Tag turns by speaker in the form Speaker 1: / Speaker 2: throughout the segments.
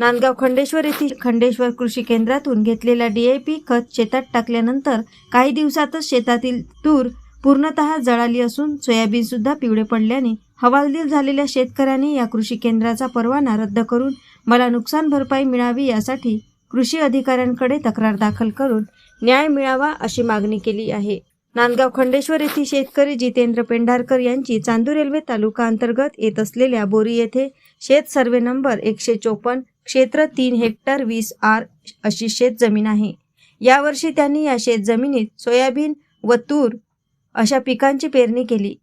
Speaker 1: नांदगाव खंडेश्वर येथील खंडेश्वर कृषी केंद्रातून घेतलेला डीएपी खत शेतात टाकल्यानंतर काही दिवसातच शेतातील तूर पूर्णतः जळाली असून सोयाबीन सुद्धा पिवळे पडल्याने हवालदिल झालेल्या शेतकऱ्यांनी या कृषी केंद्राचा परवाना रद्द करून मला नुकसान भरपाई मिळावी यासाठी कृषी अधिकाऱ्यांकडे तक्रार दाखल करून न्याय मिळावा अशी मागणी केली आहे. नांदगाव खंडेश्वर येथील शेतकरी जितेंद्र पेंढारकर यांची चांदूर रेल्वे तालुका अंतर्गत येत असलेल्या बोरी येथे शेत सर्वे नंबर एकशे चोपन्न क्षेत्र तीन हेक्टर वीस आर अशी शेतजमीन आहे. यावर्षी त्यांनी या शेत जमिनीत सोयाबीन व तूर अशा पिकांची पेरणी केली.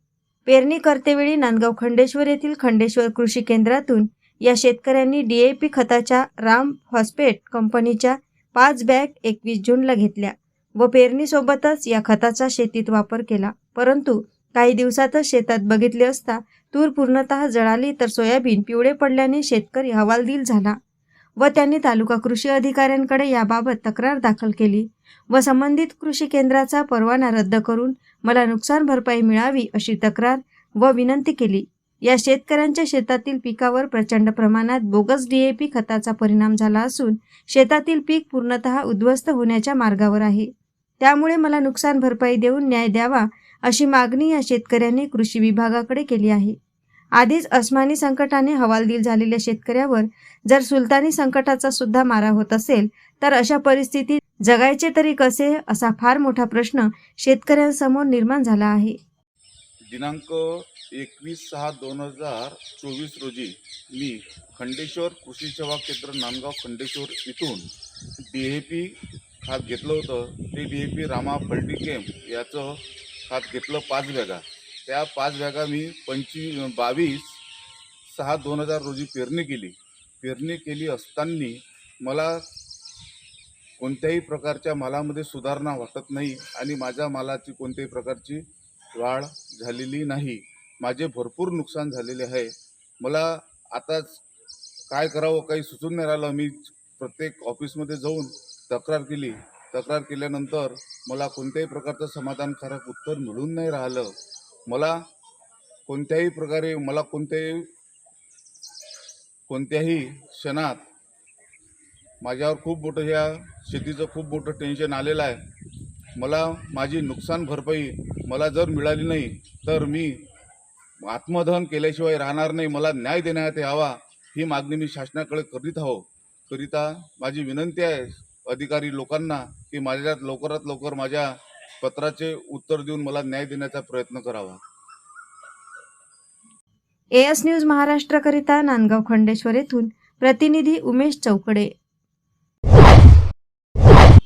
Speaker 1: पेरणी करतेवेळी नांदगाव खंडेश्वर येथील खंडेश्वर कृषी केंद्रातून या शेतकऱ्यांनी डी ए पी खताच्या राम फॉस्फेट कंपनीच्या पाच बॅग एकवीस जूनला घेतल्या व पेरणीसोबतच या खताचा शेतीत वापर केला. परंतु काही दिवसातच शेतात बघितले असता तूर पूर्णतः जळाली तर सोयाबीन पिवळे पडल्याने शेतकरी हवालदिल झाला. व त्यांनी तालुका कृषी अधिकाऱ्यांकडे याबाबत तक्रार दाखल केली व संबंधित कृषी केंद्राचा परवाना रद्द करून मला नुकसान भरपाई मिळावी अशी तक्रार व विनंती केली. या शेतकऱ्यांच्या शेतातील पिकावर प्रचंड प्रमाणात बोगस डीएपी खताचा परिणाम झाला असून शेतातील पीक पूर्णतः उद्ध्वस्त होण्याच्या मार्गावर आहे. त्यामुळे मला नुकसान भरपाई देऊन न्याय द्यावा अशी मागणी या शेतकऱ्यांनी कृषी विभागाकडे केली आहे. आधीच अस्मानी संकटाने हवालदिल झालेल्या शेतकऱ्यावर जर सुलतानी संकटाचा सुद्धा मारा होत असेल तर अशा परिस्थितीत जगायचे तरी कसे असा फार मोठा प्रश्न शेतकऱ्यांसमोर निर्माण झाला आहे.
Speaker 2: दिनांक एकवीस सहा दोन हजार चोवीस रोजी मी खंडेश्वर कृषी सेवा केंद्र नांदगाव खंडेश्वर इथून डी ए पी खात घेतलं होतं. ते डी ए पी रामा फल्टिकेम याचं खात घेतलं पाच बॅगा. त्या पाच बॅगा मी पंचवीस बावीस सहा दोन हजार रोजी पेरणी केली. पेरणी केली असताना मला कोणत्याही प्रकारच्या मालामध्ये सुधारणा वाटत नाही आणि माझ्या मालाची कोणत्याही प्रकारची वाढ झालेली नाही. माझे भरपूर नुकसान झालेले आहे. मला आताच काय करावं काही सुचून नाही राहिलं. मी प्रत्येक ऑफिसमध्ये जाऊन तक्रार केली. तक्रार केल्यानंतर मला कोणत्याही प्रकारचं समाधानकारक उत्तर मिळून नाही राहिलं. मला कोणत्याही प्रकारे मला कोणत्याही कोणत्याही क्षणात माझ्यावर खूप मोठं ह्या शेतीचं खूप मोठं टेन्शन आलेलं आहे. मला माझी नुकसान भरपाई मला जर मिळाली नाही तर मी आत्मदहन केल्याशिवाय राहणार नाही. मला न्याय देण्यात यावा ही मागणी मी शासनाकडे करीत आहो. करिता माझी विनंती आहे अधिकारी लोकांना की माझ्यात लवकरात लवकर माझ्या पत्राचे उत्तर देऊन मला न्याय देण्याचा प्रयत्न करावा.
Speaker 1: एएस न्यूज महाराष्ट्रकरिता नांदगाव खंडेश्वर येथून प्रतिनिधी उमेश चौकडे.